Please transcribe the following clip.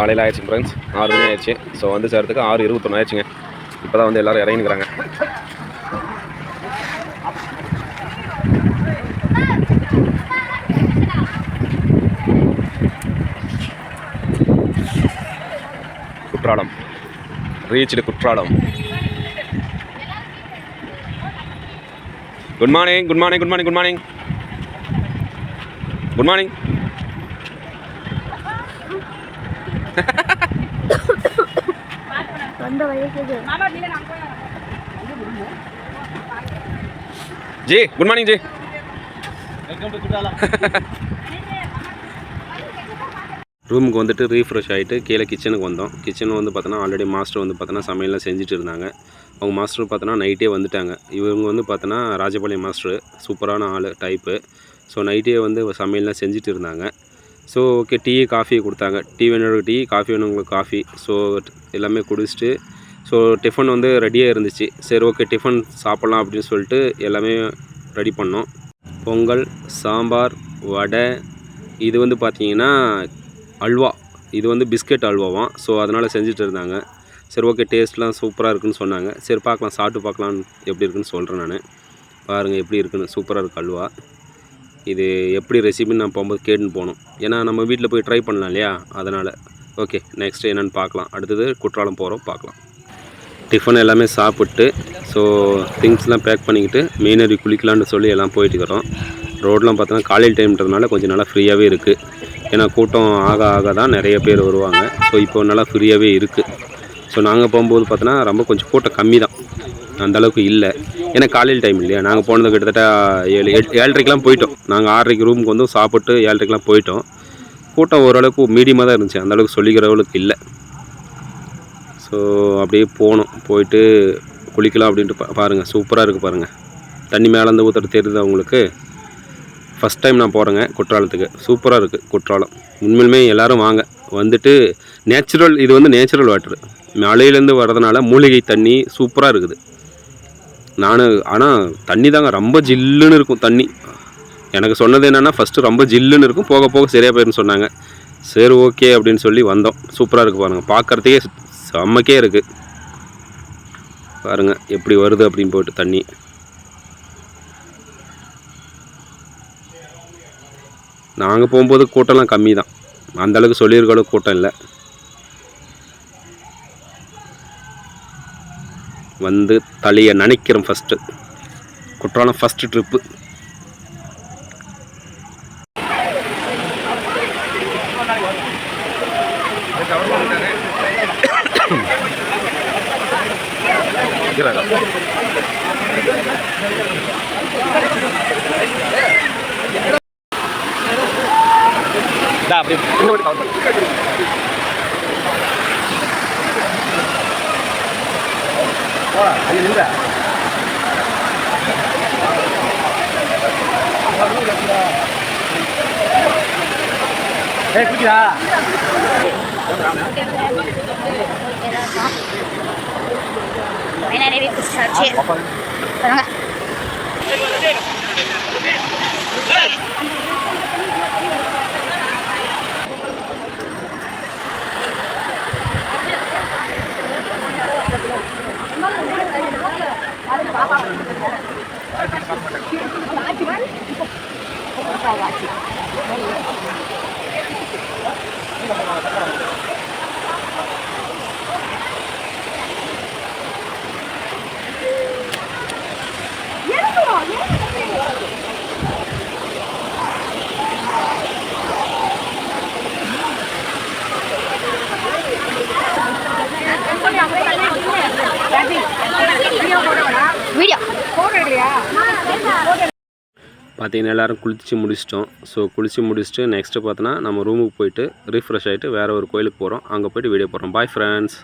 காலையில் ஆயிடுச்சு ஃப்ரெண்ட்ஸ் ஆறு மணி ஆயிடுச்சு. ஸோ வந்து சேர்த்துக்கு ஆறு இருபத்தொன்று ஆயிடுச்சுங்க. இப்போ தான் வந்து எல்லோரும் இறங்கிக்கிறாங்க Courtallam. Reached Courtallam. Good morning good morning good morning good morning good morning வந்த வயசுக்கு ஜி குட் மார்னிங் ஜி. ரூமுக்கு வந்துட்டு ரீஃப்ரெஷ் ஆகிட்டு கீழே கிச்சனுக்கு வந்தோம். கிச்சன் வந்து பார்த்தோன்னா ஆல்ரெடி மாஸ்டர் வந்து பார்த்தோன்னா சமையல்லாம் செஞ்சுட்டு இருந்தாங்க. அவங்க மாஸ்டர் பார்த்தோன்னா நைட்டே வந்துட்டாங்க. இவங்க வந்து பார்த்தோன்னா ராஜபாளையம் மாஸ்டர் சூப்பரான ஆள் டைப்பு ஸோ நைட்டே வந்து சமையல்லாம் செஞ்சுட்டு இருந்தாங்க. ஸோ ஓகே டீ காஃபி கொடுத்தாங்க. டீ வேணுங்களுக்கு டீ காஃபி வேணுங்களுக்கு காஃபி ஸோ எல்லாமே குடிச்சிட்டு ஸோ டிஃபன் வந்து ரெடியாக இருந்துச்சு. சரி ஓகே டிஃபன் சாப்பிட்லாம் அப்படின்னு சொல்லிட்டு எல்லாமே ரெடி பண்ணோம். பொங்கல் சாம்பார் வடை இது வந்து பார்த்தீங்கன்னா அல்வா. இது வந்து பிஸ்கெட் அல்வாவாம் ஸோ அதனால் செஞ்சுட்டு இருந்தாங்க. சரி ஓகே டேஸ்ட்லாம் சூப்பராக இருக்குன்னு சொன்னாங்க. சரி பார்க்கலாம் சாப்பிட்டு பார்க்கலாம் எப்படி இருக்குன்னு சொல்கிறேன் நான். பாருங்கள் எப்படி இருக்குன்னு. சூப்பராக இருக்குது அல்வா. இது எப்படி ரெசிபின்னு நான் போகும்போது கேட்டுன்னு போகணும். ஏன்னா நம்ம வீட்டில் போய் ட்ரை பண்ணலாம் இல்லையா? அதனால். ஓகே நெக்ஸ்ட் என்னென்னு பார்க்கலாம். அடுத்தது குற்றாலம் போகிறோம் பார்க்கலாம். டிஃபன் எல்லாமே சாப்பிட்டு ஸோ திங்ஸ்லாம் பேக் பண்ணிக்கிட்டு மெயினரி குளிக்கலான்னு சொல்லி எல்லாம் போயிட்டு இருக்கிறோம். ரோட்லாம் பார்த்தோன்னா காலையில் டைம்ன்றதுனால கொஞ்சம் நல்லா ஃப்ரீயாகவே இருக்குது ஏன்னா கூட்டம் ஆக ஆக தான் நிறைய பேர் வருவாங்க. ஸோ இப்போ நல்லா ஃப்ரீயாகவே இருக்குது ஸோ நாங்கள் போகும்போது பார்த்தோன்னா ரொம்ப கொஞ்சம் கூட்டம் கம்மி தான். அந்த அளவுக்கு இல்லை. ஏன்னா காலையில் டைம் இல்லையா? நாங்கள் போனது கிட்டத்தட்ட ஏழு எட் ஏழரைக்கெலாம் போயிட்டோம். நாங்கள் ஆறரைக்கு ரூமுக்கு வந்து சாப்பிட்டு ஏழரைக்கெலாம் போயிட்டோம். கூட்டம் ஓரளவுக்கு மீடியமாக தான் இருந்துச்சு. அந்தளவுக்கு சொல்லிக்கிற அளவுக்கு இல்லை. ஸோ அப்படியே போனோம். போயிட்டு குளிக்கலாம் அப்படின்ட்டு பா பாருங்கள் சூப்பராக இருக்குது பாருங்கள் தண்ணி மேலேருந்து ஊற்றுறது தெரியுது அவங்களுக்கு ஃபஸ்ட் டைம் நான் போகிறேங்க குற்றாலத்துக்கு. சூப்பராக இருக்குது குற்றாலம். உண்மையிலுமே எல்லோரும் வாங்க. வந்துட்டு நேச்சுரல் இது வந்து நேச்சுரல் வாட்டர் மலையிலேருந்து வர்றதுனால மூலிகை தண்ணி சூப்பராக இருக்குது. நான் ஆனால் தண்ணி தாங்க ரொம்ப ஜில்லுன்னு இருக்கும் தண்ணி. எனக்கு சொன்னது என்னென்னா ஃபஸ்ட்டு ரொம்ப ஜில்லுன்னு இருக்கும் போக போக சரியாக போயிருன்னு சொன்னாங்க. சரி ஓகே அப்படின்னு சொல்லி வந்தோம். சூப்பராக இருக்குது பாருங்கள் பார்க்குறதுக்கே செம்மக்கே இருக்குது பாருங்கள் எப்படி வருது அப்படின்னு போயிட்டு தண்ணி. நாங்கள் போகும்போது கூட்டம்லாம் கம்மி தான் அந்தளவுக்கு சொல்லியிருக்க அளவுக்கு கூட்டம் இல்லை. வந்து தலையை நினைக்கிறோம் ஃபஸ்ட்டு குற்றாலம் ஃபஸ்ட்டு ட்ரிப்பு 还有牛仔嗯好的好的哎不卷嗯好的好边好的好的好的 பார்த்திங்கன்னா எல்லோரும் குளிச்சு முடிச்சிட்டோம். ஸோ குளிச்சு முடிச்சுட்டு நெக்ஸ்ட்டு பார்த்தோன்னா நம்ம ரூமுக்கு போயிட்டு ரீஃப்ரெஷ் ஆகிட்டு வேறு ஒரு கோயிலுக்கு போகிறோம் அங்கே போயிட்டு வீடியோ போடுறோம். Bye friends